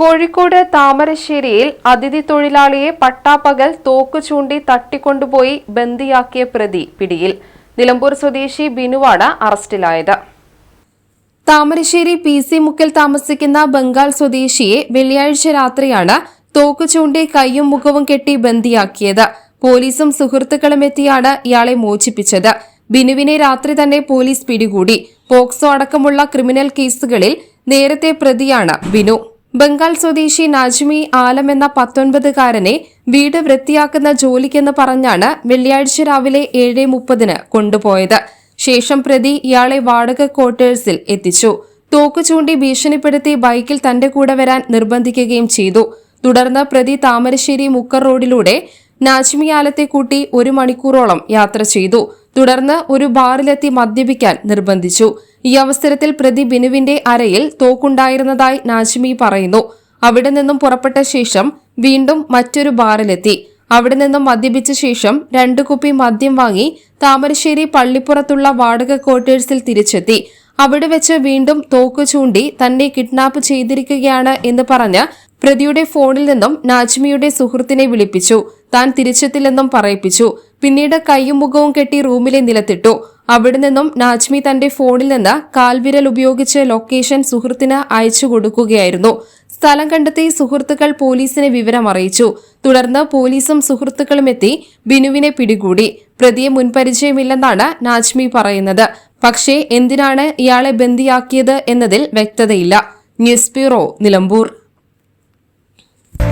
കോഴിക്കോട് താമരശ്ശേരിയിൽ അതിഥി തൊഴിലാളിയെ പട്ടാപ്പകൽ തോക്ക് ചൂണ്ടി തട്ടിക്കൊണ്ടുപോയി ബന്ദിയാക്കിയ പ്രതി പിടിയിൽ. നിലമ്പൂർ സ്വദേശി ബിനുവാണ് അറസ്റ്റിലായത്. താമരശ്ശേരി പി സി മുക്കിൽ താമസിക്കുന്ന ബംഗാൾ സ്വദേശിയെ വെള്ളിയാഴ്ച രാത്രിയാണ് തോക്ക് ചൂണ്ടി കൈയും മുഖവും കെട്ടി ബന്ദിയാക്കിയത്. പോലീസും സുഹൃത്തുക്കളും എത്തിയാണ് ഇയാളെ മോചിപ്പിച്ചത്. ബിനുവിനെ രാത്രി തന്നെ പോലീസ് പിടികൂടി. പോക്സോ അടക്കമുള്ള ക്രിമിനൽ കേസുകളിൽ നേരത്തെ പ്രതിയാണ് ബിനു. ബംഗാൾ സ്വദേശി നാജ്മി ആലം എന്ന പത്തൊൻപതുകാരനെ വീട് വൃത്തിയാക്കുന്ന ജോലിക്കെന്ന് പറഞ്ഞാണ് വെള്ളിയാഴ്ച രാവിലെ ഏഴ് മുപ്പതിന് കൊണ്ടുപോയത്. ശേഷം പ്രതി ഇയാളെ വാടക ക്വാർട്ടേഴ്സിൽ എത്തിച്ചു. തോക്ക് ചൂണ്ടി ഭീഷണിപ്പെടുത്തി ബൈക്കിൽ തന്റെ കൂടെ വരാൻ നിർബന്ധിക്കുകയും ചെയ്തു. തുടർന്ന് പ്രതി താമരശ്ശേരി മുക്കർ റോഡിലൂടെ നാജ്മിയാലത്തെ കൂട്ടി ഒരു മണിക്കൂറോളം യാത്ര ചെയ്തു. തുടർന്ന് ഒരു ബാറിലെത്തി മദ്യപിക്കാൻ നിർബന്ധിച്ചു. ഈ അവസരത്തിൽ പ്രതി ബിനുവിന്റെ അരയിൽ തോക്കുണ്ടായിരുന്നതായി നാജ്മി പറയുന്നു. അവിടെ നിന്നും പുറപ്പെട്ട ശേഷം വീണ്ടും മറ്റൊരു ബാറിലെത്തി. അവിടെ നിന്നും മദ്യപിച്ച ശേഷം രണ്ടു കുപ്പി മദ്യം വാങ്ങി താമരശ്ശേരി പള്ളിപ്പുറത്തുള്ള വാടക ക്വാർട്ടേഴ്സിൽ തിരിച്ചെത്തി. അവിടെ വെച്ച് വീണ്ടും തോക്ക് ചൂണ്ടി തന്നെ കിഡ്നാപ്പ് ചെയ്തിരിക്കുകയാണ് എന്ന് പറഞ്ഞ് പ്രതിയുടെ ഫോണിൽ നിന്നും നാജ്മിയുടെ സുഹൃത്തിനെ വിളിപ്പിച്ചു. താൻ തിരിച്ചെത്തില്ലെന്നും പറയിപ്പിച്ചു. പിന്നീട് കൈയും മുഖവും കെട്ടി റൂമിലെ നിലത്തിട്ടു. അവിടെ നിന്നും നാജ്മി തന്റെ ഫോണിൽ നിന്ന് കാൽവിരൽ ഉപയോഗിച്ച് ലൊക്കേഷൻ സുഹൃത്തിന് അയച്ചു കൊടുക്കുകയായിരുന്നു. സ്ഥലം കണ്ടെത്തി സുഹൃത്തുക്കൾ പോലീസിനെ വിവരം അറിയിച്ചു. തുടർന്ന് പോലീസും സുഹൃത്തുക്കളും എത്തി ബിനുവിനെ പിടികൂടി. പ്രതിയെ മുൻപരിചയമില്ലെന്നാണ് നാജ്മി പറയുന്നത്. പക്ഷേ എന്തിനാണ് ഇയാളെ ബന്ദിയാക്കിയത് എന്നതിൽ വ്യക്തതയില്ല. News bureau Nilambur.